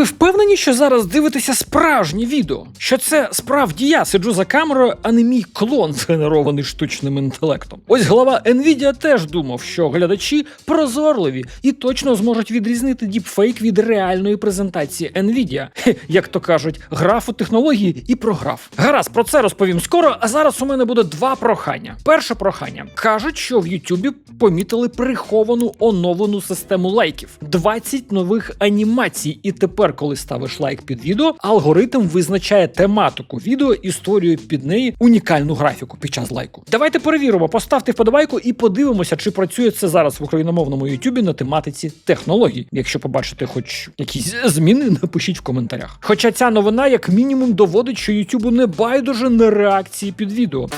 Ви впевнені, що зараз дивитеся справжнє відео? Що це справді я сиджу за камерою, а не мій клон, згенерований штучним інтелектом? Ось голова Nvidia теж думав, що глядачі прозорливі і точно зможуть відрізнити діпфейк від реальної презентації Nvidia. Як то кажуть, граф у технології і програф. Гаразд, про це розповім скоро. А зараз у мене буде два прохання. Перше прохання кажуть, що в Ютубі помітили приховану оновлену систему лайків. 20 нових анімацій. І тепер, коли ставиш лайк під відео, алгоритм визначає тематику відео і створює під неї унікальну графіку під час лайку. Давайте перевіримо, поставте вподобайку і подивимося, чи працює це зараз в україномовному Ютубі на тематиці технологій. Якщо побачите хоч якісь зміни, напишіть в коментарях. Хоча ця новина, як мінімум, доводить, що Ютубу не байдуже на реакції під відео.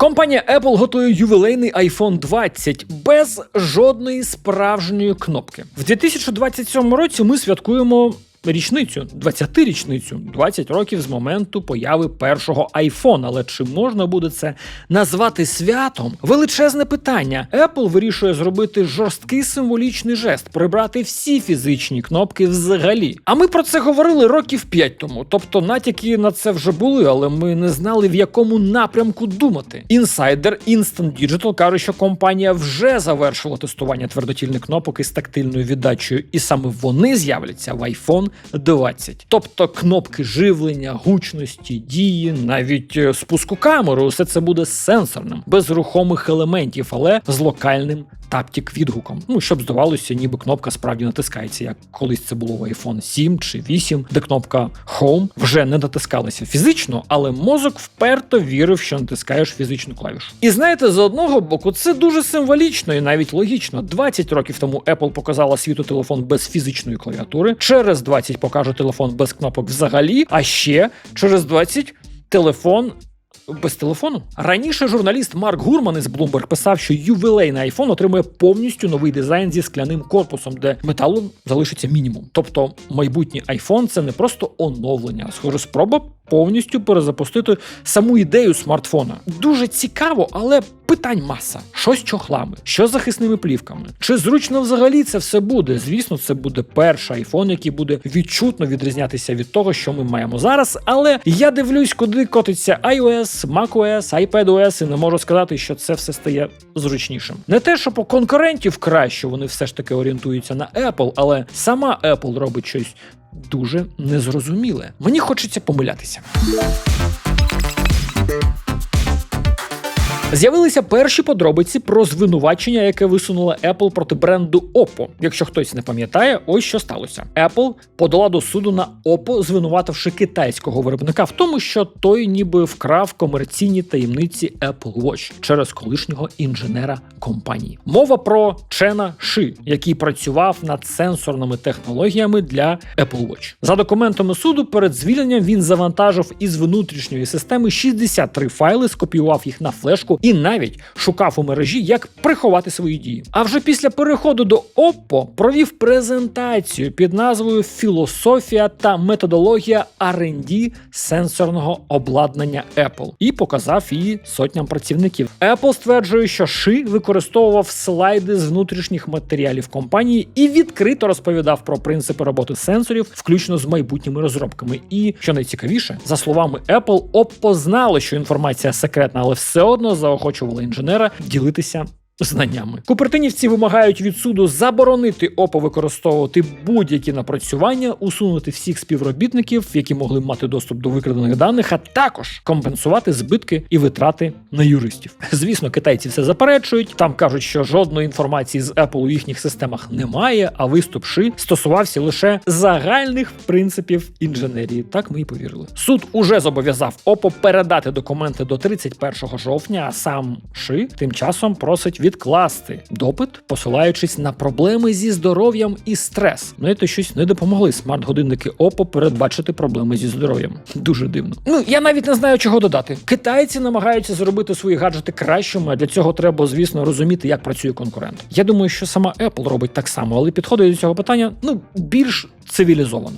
Компанія Apple готує ювілейний iPhone 20 без жодної справжньої кнопки. В 2027 році ми святкуємо. Річницю, 20-річницю, 20 років з моменту появи першого iPhone. Але чи можна буде це назвати святом? Величезне питання. Apple вирішує зробити жорсткий символічний жест, прибрати всі фізичні кнопки взагалі. А ми про це говорили років 5 тому. Тобто натяки на це вже були, але ми не знали в якому напрямку думати. Інсайдер Instant Digital каже, що компанія вже завершила тестування твердотільних кнопок із тактильною віддачею, і саме вони з'являться в iPhone 20. Тобто кнопки живлення, гучності, дії, навіть е, спуску камери, усе це буде сенсорним, без рухомих елементів, але з локальним таптік відгуком. Ну щоб здавалося, ніби кнопка справді натискається, як колись це було в iPhone 7 чи 8, де кнопка Home вже не натискалася фізично, але мозок вперто вірив, що натискаєш фізичну клавішу. І знаєте, з одного боку, це дуже символічно і навіть логічно. 20 років тому Apple показала світу телефон без фізичної клавіатури. Через 20 покаже телефон без кнопок взагалі. А ще через 20 телефон без телефону. Раніше журналіст Марк Гурман із Bloomberg писав, що ювілейний iPhone отримує повністю новий дизайн зі скляним корпусом, де металу залишиться мінімум. Тобто майбутній iPhone – це не просто оновлення, а схоже спроба повністю перезапустити саму ідею смартфона. Дуже цікаво, але питань маса: що з чохлами, що з захисними плівками, чи зручно взагалі це все буде? Звісно, це буде перший iPhone, який буде відчутно відрізнятися від того, що ми маємо зараз. Але я дивлюсь, куди котиться iOS, macOS, iPadOS, і не можу сказати, що це все стає зручнішим. Не те, що по конкурентів краще вони все ж таки орієнтуються на Apple, але сама Apple робить щось дуже незрозуміле. Мені хочеться помилятися. З'явилися перші подробиці про звинувачення, яке висунула Apple проти бренду Oppo. Якщо хтось не пам'ятає, ось що сталося. Apple подала до суду на Oppo, звинувативши китайського виробника в тому, що той ніби вкрав комерційні таємниці Apple Watch через колишнього інженера компанії. Мова про Чена Ши, який працював над сенсорними технологіями для Apple Watch. За документами суду, перед звільненням він завантажив із внутрішньої системи 63 файли, скопіював їх на флешку і навіть шукав у мережі, як приховати свої дії. А вже після переходу до Oppo провів презентацію під назвою Філософія та методологія R&D сенсорного обладнання Apple і показав її сотням працівників. Apple стверджує, що Ши використовував слайди з внутрішніх матеріалів компанії і відкрито розповідав про принципи роботи сенсорів, включно з майбутніми розробками. І що найцікавіше, за словами Apple, Oppo знало, що інформація секретна, але все одно заохочували інженера ділитися. Знаннями купертинівці вимагають від суду заборонити ОПО використовувати будь-які напрацювання, усунути всіх співробітників, які могли мати доступ до викрадених даних, а також компенсувати збитки і витрати на юристів. Звісно, китайці все заперечують. Там кажуть, що жодної інформації з Apple у їхніх системах немає. А виступ Ши стосувався лише загальних принципів інженерії. Так ми і повірили. Суд уже зобов'язав ОПО передати документи до 31 жовтня. А сам Ши тим часом просить відкласти допит, посилаючись на проблеми зі здоров'ям і стрес. Знаєте, щось не допомогли смарт-годинники ОПО передбачити проблеми зі здоров'ям. Дуже дивно. Ну я навіть не знаю, чого додати. Китайці намагаються зробити свої гаджети кращими. а Для цього треба, звісно, розуміти, як працює конкурент. Я думаю, що сама Apple робить так само, але підходить до цього питання ну більш цивілізовано.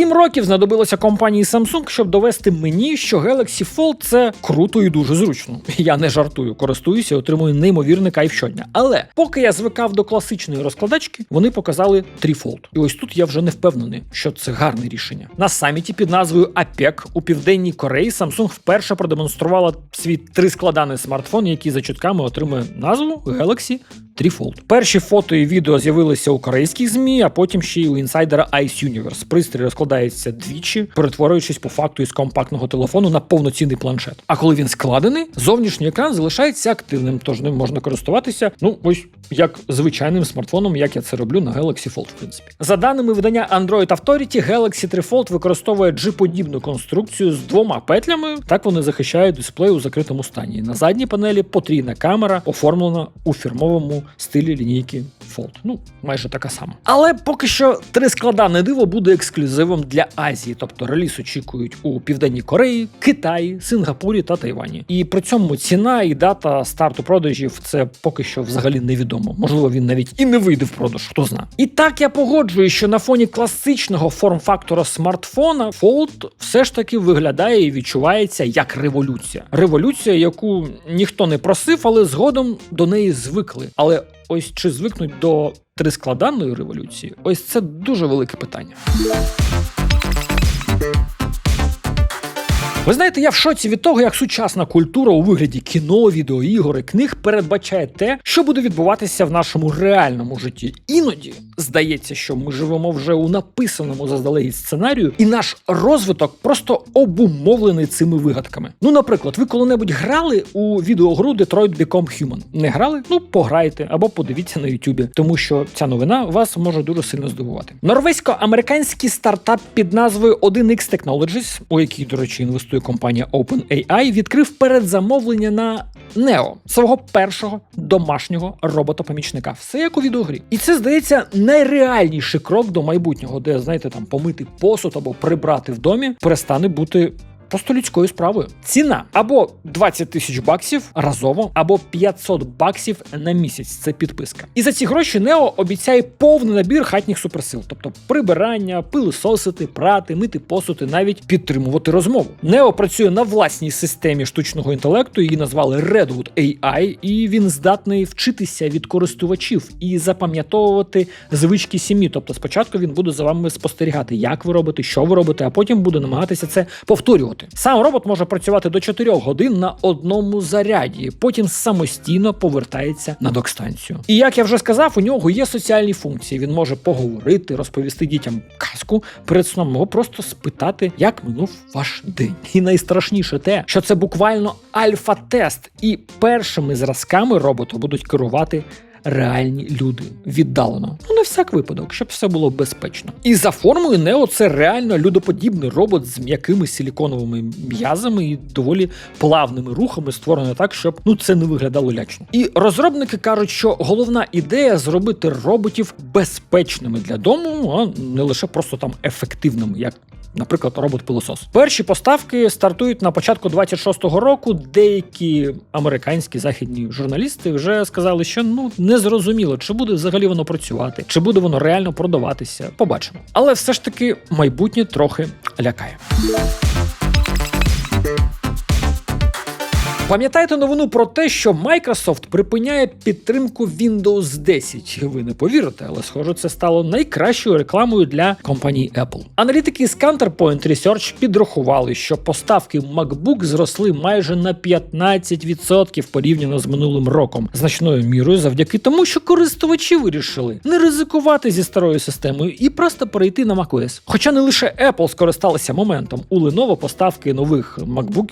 Сім років знадобилося компанії Samsung, щоб довести мені, що Galaxy Fold це круто і дуже зручно. Я не жартую, користуюся і отримую неймовірний кайф щодня. Але поки я звикав до класичної розкладачки, вони показали Fold. І ось тут я вже не впевнений, що це гарне рішення. На саміті під назвою APEC у південній Кореї Samsung вперше продемонструвала свій трискладаний смартфон, який за чутками отримує назву Galaxy Fold. Перші фото і відео з'явилися у корейських змі, а потім ще й у інсайдера Ice Universe. Пристрій розкладається двічі, перетворюючись по факту із компактного телефону на повноцінний планшет. А коли він складений, зовнішній екран залишається активним, тож ним можна користуватися. Ну ось як звичайним смартфоном, як я це роблю на Galaxy Fold, в принципі. За даними видання Android Authority, Galaxy 3 Fold використовує G-подібну конструкцію з двома петлями. Так вони захищають дисплей у закритому стані. На задній панелі потрійна камера, оформлена у фірмовому стилі лінійки Fold. Ну, майже така сама. Але поки що три склада не диво буде ексклюзивом для Азії, тобто реліз очікують у Південній Кореї, Китаї, Сингапурі та Тайвані. І при цьому ціна і дата старту продажів це поки що взагалі невідомо. Можливо, він навіть і не вийде в продаж, хто зна. І так я погоджую, що на фоні класичного форм-фактора смартфона Fold все ж таки виглядає і відчувається як революція. Революція, яку ніхто не просив, але згодом до неї звикли. Але ось чи звикнуть до трискладанної революції? Ось це дуже велике питання. Ви знаєте, я в шоці від того, як сучасна культура у вигляді кіно, відеоігор і книг передбачає те, що буде відбуватися в нашому реальному житті. Іноді здається, що ми живемо вже у написаному заздалегідь сценарію, і наш розвиток просто обумовлений цими вигадками. Ну, наприклад, ви коли-небудь грали у відеогру Detroit Become Human? Не грали? Ну, пограйте або подивіться на Ютубі, тому що ця новина вас може дуже сильно здивувати. Норвезько-американський стартап під назвою 1X Technologies, у якій, до речі, інвестує компанія OpenAI, відкрив передзамовлення на Нео, свого першого домашнього робота-помічника. Все як у відеогрі. І це здається найреальніший крок до майбутнього, де знаєте, там помити посуд або прибрати в домі перестане бути. Просто людською справою. Ціна або 20 тисяч баксів разово, або 500 баксів на місяць. Це підписка. І за ці гроші Нео обіцяє повний набір хатніх суперсил, тобто прибирання, пилисосити, прати, мити посуд навіть підтримувати розмову. Нео працює на власній системі штучного інтелекту. Її назвали Redwood AI, і він здатний вчитися від користувачів і запам'ятовувати звички сім'ї. Тобто, спочатку він буде за вами спостерігати, як ви робите, що ви робите, а потім буде намагатися це повторювати. Сам робот може працювати до 4 годин на одному заряді, потім самостійно повертається на док-станцію. І як я вже сказав, у нього є соціальні функції. Він може поговорити, розповісти дітям казку перед сном, або просто спитати, як минув ваш день. І найстрашніше те, що це буквально альфа-тест, і першими зразками роботу будуть керувати реальні люди віддалено. Ну на всяк випадок, щоб все було безпечно. І за формою Нео це реально людоподібний робот з м'якими силіконовими м'язами і доволі плавними рухами, створений так, щоб ну це не виглядало лячно. І розробники кажуть, що головна ідея зробити роботів безпечними для дому, а не лише просто там ефективними, як наприклад, робот-пилосос. Перші поставки стартують на початку 26-го року. Деякі американські західні журналісти вже сказали, що ну не зрозуміло, чи буде взагалі воно працювати, чи буде воно реально продаватися. Побачимо. Але все ж таки майбутнє трохи лякає. Пам'ятаєте новину про те, що Microsoft припиняє підтримку Windows 10? Ви не повірите, але схоже, це стало найкращою рекламою для компанії Apple. Аналітики з Counterpoint Research підрахували, що поставки MacBook зросли майже на 15% порівняно з минулим роком, значною мірою завдяки тому, що користувачі вирішили не ризикувати зі старою системою і просто перейти на macOS. Хоча не лише Apple скористалися моментом. У Lenovo поставки нових MacBook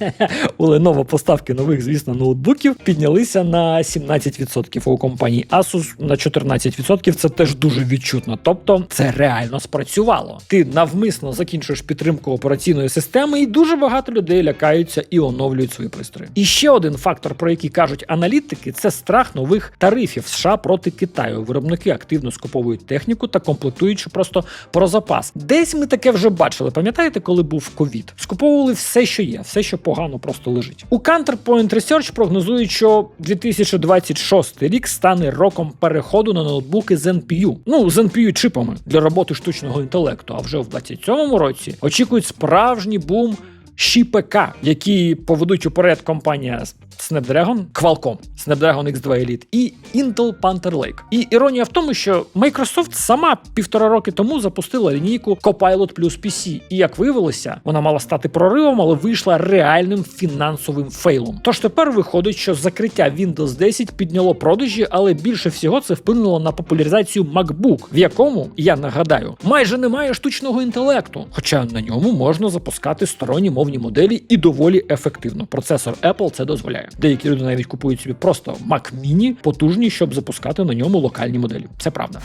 у Lenovo поставки нових, звісно, ноутбуків піднялися на 17%. У компанії Asus на 14%. Це теж дуже відчутно. Тобто це реально спрацювало. Ти навмисно закінчуєш підтримку операційної системи, і дуже багато людей лякаються і оновлюють свої пристрої. І ще один фактор, про який кажуть аналітики, це страх нових тарифів США проти Китаю. Виробники активно скуповують техніку та комплектуючи просто про запас. Десь ми таке вже бачили. Пам'ятаєте, коли був ковід? Скуповували все, що є, все, що погано просто лежить. 20. У Counterpoint Research прогнозують, що 2026 рік стане роком переходу на ноутбуки з NPU. Ну, з NPU чипами для роботи штучного інтелекту. А вже в 27-му році очікують справжній бум. Щі ПК, які поведуть уперед компанія Snapdragon, Qualcomm, Snapdragon X2 Elite і Intel Panther Lake. І іронія в тому, що Microsoft сама півтора роки тому запустила лінійку Copilot Plus PC. І як виявилося, вона мала стати проривом, але вийшла реальним фінансовим фейлом. Тож тепер виходить, що закриття Windows 10 підняло продажі, але більше всього це вплинуло на популяризацію MacBook, в якому я нагадаю, майже немає штучного інтелекту, хоча на ньому можна запускати сторонні мовні моделі і доволі ефективно. Процесор Apple це дозволяє. Деякі люди навіть купують собі просто Mac Mini потужні, щоб запускати на ньому локальні моделі. Це правда.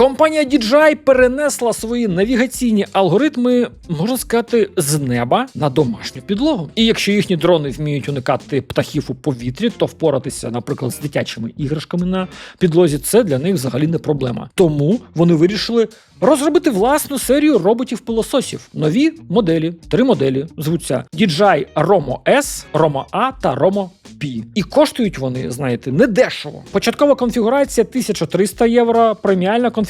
Компанія DJI перенесла свої навігаційні алгоритми, можна сказати, з неба на домашню підлогу. І якщо їхні дрони вміють уникати птахів у повітрі, то впоратися, наприклад, з дитячими іграшками на підлозі, це для них взагалі не проблема. Тому вони вирішили розробити власну серію роботів-пилососів. Нові моделі, три моделі звуться DJI Romo S, Romo A та Romo P. І коштують вони, знаєте, недешево. Початкова конфігурація 1300 євро, преміальна конфігурація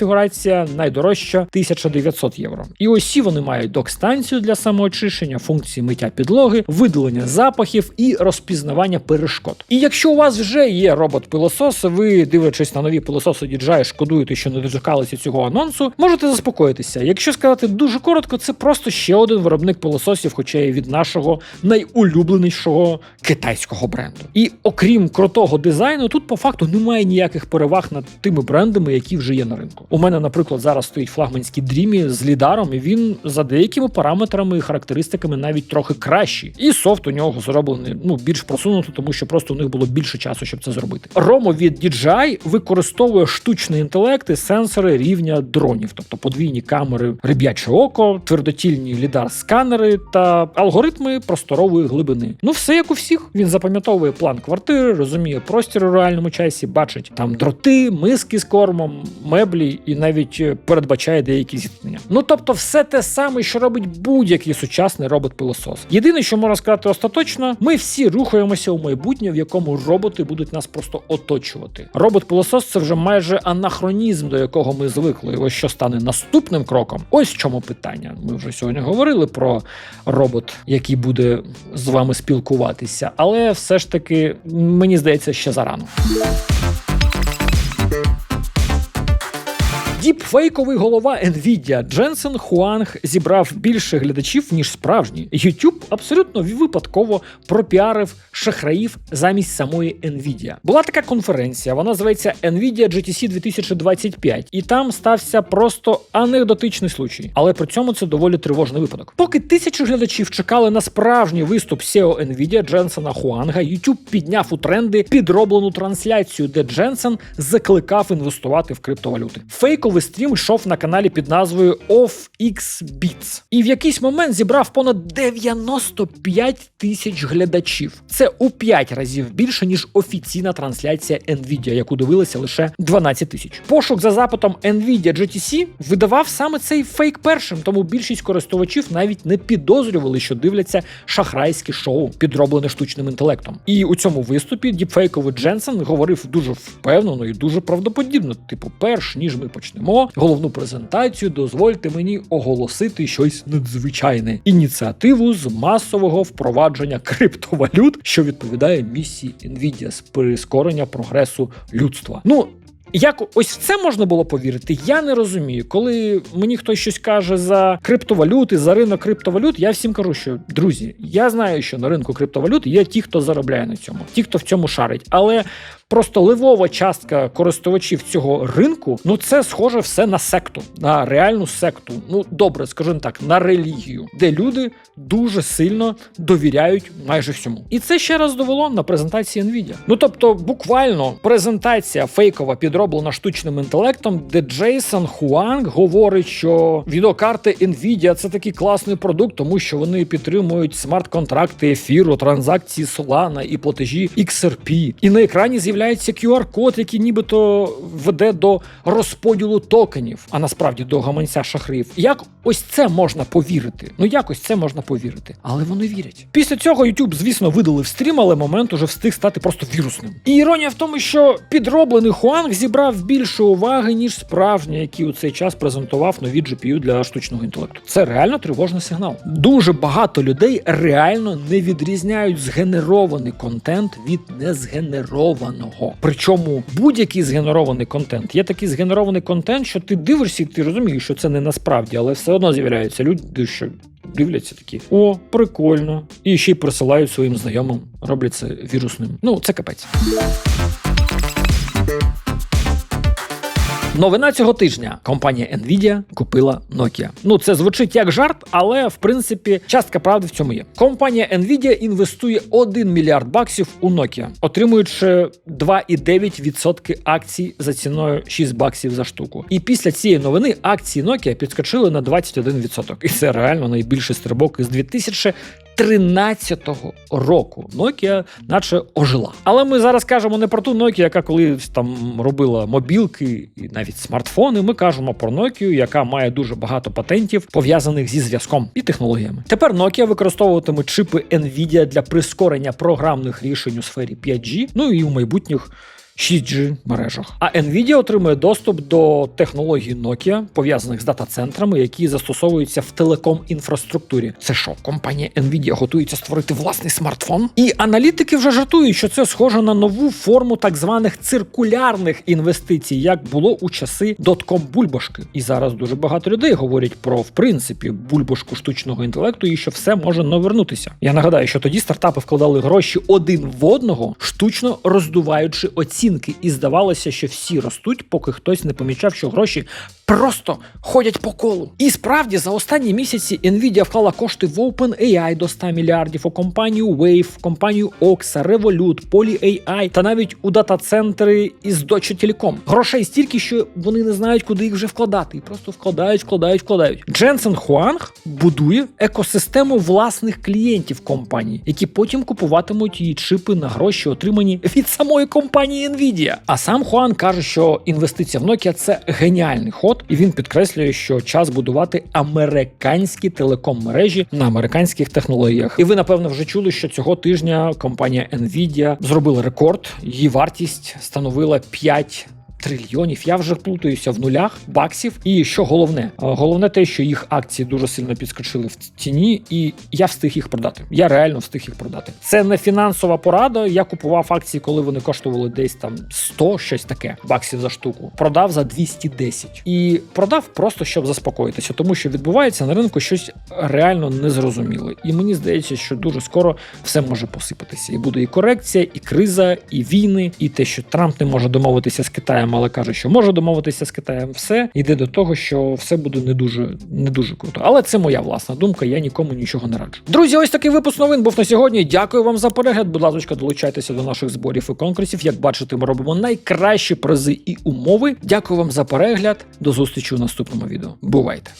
найдорожча 1900 євро. І усі вони мають док-станцію для самоочищення, функції миття підлоги, видалення запахів і розпізнавання перешкод. І якщо у вас вже є робот-пилосос, ви дивлячись на нові пилососи DJI, шкодуєте, що не дочекалися цього анонсу, можете заспокоїтися. Якщо сказати дуже коротко, це просто ще один виробник пилососів, хоча й від нашого найулюбленішого китайського бренду. І окрім крутого дизайну, тут по факту немає ніяких переваг над тими брендами, які вже є на ринку. У мене, наприклад, зараз стоїть флагманський дрімі з лідаром, і він за деякими параметрами і характеристиками навіть трохи кращий. І софт у нього зроблений ну більш просунутий, тому що просто у них було більше часу, щоб це зробити. Ромо від DJI використовує штучний інтелект і сенсори рівня дронів, тобто подвійні камери, риб'яче око, твердотільні лідар-сканери та алгоритми просторової глибини. Ну все як у всіх. Він запам'ятовує план квартири, розуміє простір у реальному часі, бачить там дроти, миски з кормом, меблі і навіть е, передбачає деякі зіткнення. Ну тобто, все те саме, що робить будь-який сучасний робот-пилосос. Єдине, що можна сказати остаточно, ми всі рухаємося у майбутнє, в якому роботи будуть нас просто оточувати. Робот-пилосос це вже майже анахронізм, до якого ми звикли. Ось що стане наступним кроком. Ось в чому питання. Ми вже сьогодні говорили про робот, який буде з вами спілкуватися, але все ж таки мені здається, ще зарано. Діпфейковий голова Nvidia Дженсен Хуанг зібрав більше глядачів, ніж справжній. YouTube абсолютно випадково пропіарив шахраїв замість самої Nvidia. Була така конференція, вона зветься Nvidia GTC 2025, і там стався просто анекдотичний случай. Але при цьому це доволі тривожний випадок. Поки тисячі глядачів чекали на справжній виступ SEO Nvidia Дженсена Хуанга, YouTube підняв у тренди підроблену трансляцію, де Дженсен закликав інвестувати в криптовалюти. Фейковий стрім йшов на каналі під назвою OffXBits. І в якийсь момент зібрав понад 95 тисяч глядачів. Це у 5 разів більше, ніж офіційна трансляція Nvidia, яку дивилися лише 12 тисяч. Пошук за запитом Nvidia GTC видавав саме цей фейк першим, тому більшість користувачів навіть не підозрювали, що дивляться шахрайське шоу, підроблене штучним інтелектом. І у цьому виступі діпфейковий Дженсен говорив дуже впевнено і дуже правдоподібно. Типу, перш ніж ми почнемо головну презентацію, дозвольте мені оголосити щось надзвичайне ініціативу з масового впровадження криптовалют, що відповідає місії Nvidia з прискорення прогресу людства. Ну. Як ось в це можна було повірити, я не розумію. Коли мені хтось щось каже за криптовалюти, за ринок криптовалют, я всім кажу, що друзі, я знаю, що на ринку криптовалют є ті, хто заробляє на цьому, ті, хто в цьому шарить. Але просто ливова частка користувачів цього ринку, ну це схоже все на секту, на реальну секту. Ну добре, скажімо так, на релігію, де люди дуже сильно довіряють майже всьому. І це ще раз довело на презентації Nvidia. Ну тобто, буквально презентація фейкова підроблена штучним інтелектом, де Джейсон Хуанг говорить, що відеокарти Nvidia це такий класний продукт, тому що вони підтримують смарт-контракти ефіру, транзакції Solana і платежі XRP. І на екрані з'являється з'являється QR-код, який нібито веде до розподілу токенів, а насправді до гаманця шахраїв. Як ось це можна повірити? Ну якось це можна повірити, але вони вірять. Після цього YouTube, звісно, видалив стрім, але момент уже встиг стати просто вірусним. І іронія в тому, що підроблений Хуанг зібрав більше уваги, ніж справжній, який у цей час презентував нові GPU для штучного інтелекту. Це реально тривожний сигнал. Дуже багато людей реально не відрізняють згенерований контент від незгенерованого. Причому будь-який згенерований контент є такий згенерований контент, що ти дивишся, і ти розумієш, що це не насправді, але все одно з'являються люди, що. Дивляться такі, о, прикольно. І ще й присилають своїм знайомим, роблять це вірусним. Ну, це капець. Новина цього тижня. Компанія Nvidia купила Nokia. Ну це звучить як жарт, але в принципі частка правди в цьому є. Компанія Nvidia інвестує 1 мільярд баксів у Nokia, отримуючи 2,9% акцій за ціною 6 баксів за штуку. І після цієї новини акції Nokia підскочили на 21%. І це реально найбільший стрибок із 2000 13-го року Nokia наче ожила. Але ми зараз кажемо не про ту Nokia, яка колись там робила мобілки і навіть смартфони. Ми кажемо про Nokia, яка має дуже багато патентів, пов'язаних зі зв'язком і технологіями. Тепер Nokia використовуватиме чипи Nvidia для прискорення програмних рішень у сфері 5G, ну і у майбутніх 6G мережах. А Nvidia отримує доступ до технологій Nokia, пов'язаних з дата-центрами, які застосовуються в телеком-інфраструктурі. Це що, компанія Nvidia готується створити власний смартфон? І аналітики вже жартують, що це схоже на нову форму так званих циркулярних інвестицій, як було у часи дотком бульбашки. І зараз дуже багато людей говорять про в принципі бульбашку штучного інтелекту і що все може навернутися. Я нагадаю, що тоді стартапи вкладали гроші один в одного, штучно роздуваючи оцінки, і здавалося, що всі ростуть, поки хтось не помічав, що гроші просто ходять по колу. І справді за останні місяці Nvidia вклала кошти в OpenAI до 100 мільярдів, у компанію Wave, компанію Oxa, Revolut, PolyAI та навіть у дата-центри із Deutsche Telekom. Грошей стільки, що вони не знають, куди їх вже вкладати, і просто вкладають, вкладають, вкладають. Дженсен Хуанг будує екосистему власних клієнтів компанії, які потім купуватимуть її чипи на гроші, отримані від самої компанії Nvidia. А сам Хуан каже, що інвестиція в Nokia – це геніальний ход, і він підкреслює, що час будувати американські телеком-мережі на американських технологіях. І ви напевно вже чули, що цього тижня компанія Nvidia зробила рекорд. Її вартість становила 5 Трильйонів, я вже плутаюся в нулях баксів. І що головне, Е, головне те, що їх акції дуже сильно підскочили в ціні, і я встиг їх продати. Я реально встиг їх продати. Це не фінансова порада. Я купував акції, коли вони коштували десь там 100, щось таке баксів за штуку. Продав за 210. і продав просто щоб заспокоїтися, тому що відбувається на ринку щось реально незрозуміле. І мені здається, що дуже скоро все може посипатися. І буде і корекція, і криза, і війни, і те, що Трамп не може домовитися з Китаєм, але каже, що може домовитися з Китаєм. Все йде до того, що все буде не дуже не дуже круто. Але це моя власна думка. Я нікому нічого не раджу. Друзі, ось такий випуск новин був на сьогодні. Дякую вам за перегляд. Будь ласка, долучайтеся до наших зборів і конкурсів. Як бачите, ми робимо найкращі призи і умови. Дякую вам за перегляд. До зустрічі у наступному відео. Бувайте!